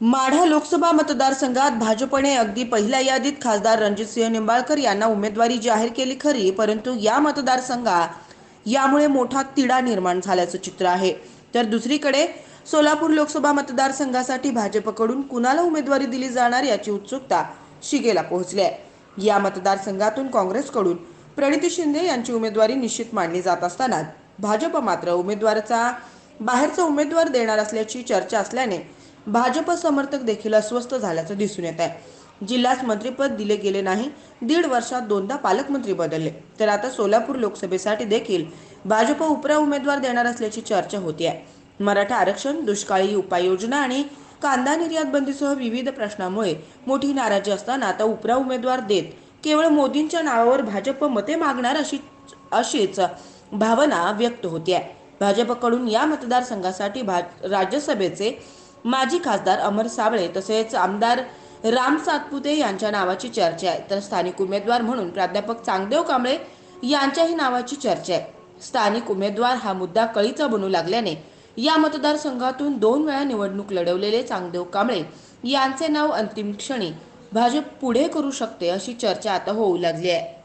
माढा लोकसभा मतदारसंघात भाजपने अगदी पहिल्या यादीत खासदार रणजितसिंह निंबाळकर यांना उमेदवारी जाहीर केली खरी परंतु या मतदारसंघात यामुळे मोठा तिढा निर्माण झाल्याचं चित्र आहे. तर दुसरीकडे सोलापूर लोकसभा मतदारसंघासाठी भाजपकडून कुणाला उमेदवारी दिली जाणार याची उत्सुकता शिगेला पोहोचली आहे. या मतदारसंघातून काँग्रेसकडून प्रणिती शिंदे यांची उमेदवारी निश्चित मानली जात असताना भाजप मात्र उमेदवाराचा बाहेरचा उमेदवार देणार असल्याची चर्चा असल्याने भाजप समर्थक देखील अस्वस्थ झाल्याचं दिसून येत आहे. जिल्ह्यास मंत्रीपद दिले गेले नाही. दीड वर्षात दोनदा पालकमंत्री बदलले. तर आता सोलापूर लोकसभेसाठी देखील भाजप उपरा उमेदवार देणार असल्याची चर्चा होती आहे. मराठा आरक्षण दुष्काळी उपाययोजना आणि कांदा निर्यात बंदीसह विविध प्रश्नामुळे मोठी नाराजी असताना आता उपरा उमेदवार देत केवळ मोदींच्या नावावर भाजप मते मागणार अशी अशीच भावना व्यक्त होती आहे. भाजपकडून या मतदारसंघासाठी भा राज्यसभेचे माजी खासदार अमर साबळे तसेच आमदार राम सातपुते यांच्या नावाची चर्चा आहे. तर स्थानिक उमेदवार म्हणून प्राध्यापक चांगदेव कांबळे यांच्याही नावाची चर्चा आहे. स्थानिक उमेदवार हा मुद्दा कळीचा बनू लागल्याने या मतदारसंघातून दोन वेळा निवडणूक लढवलेले चांगदेव कांबळे यांचे नाव अंतिम क्षणी भाजप पुढे करू शकते अशी चर्चा आता होऊ लागली आहे.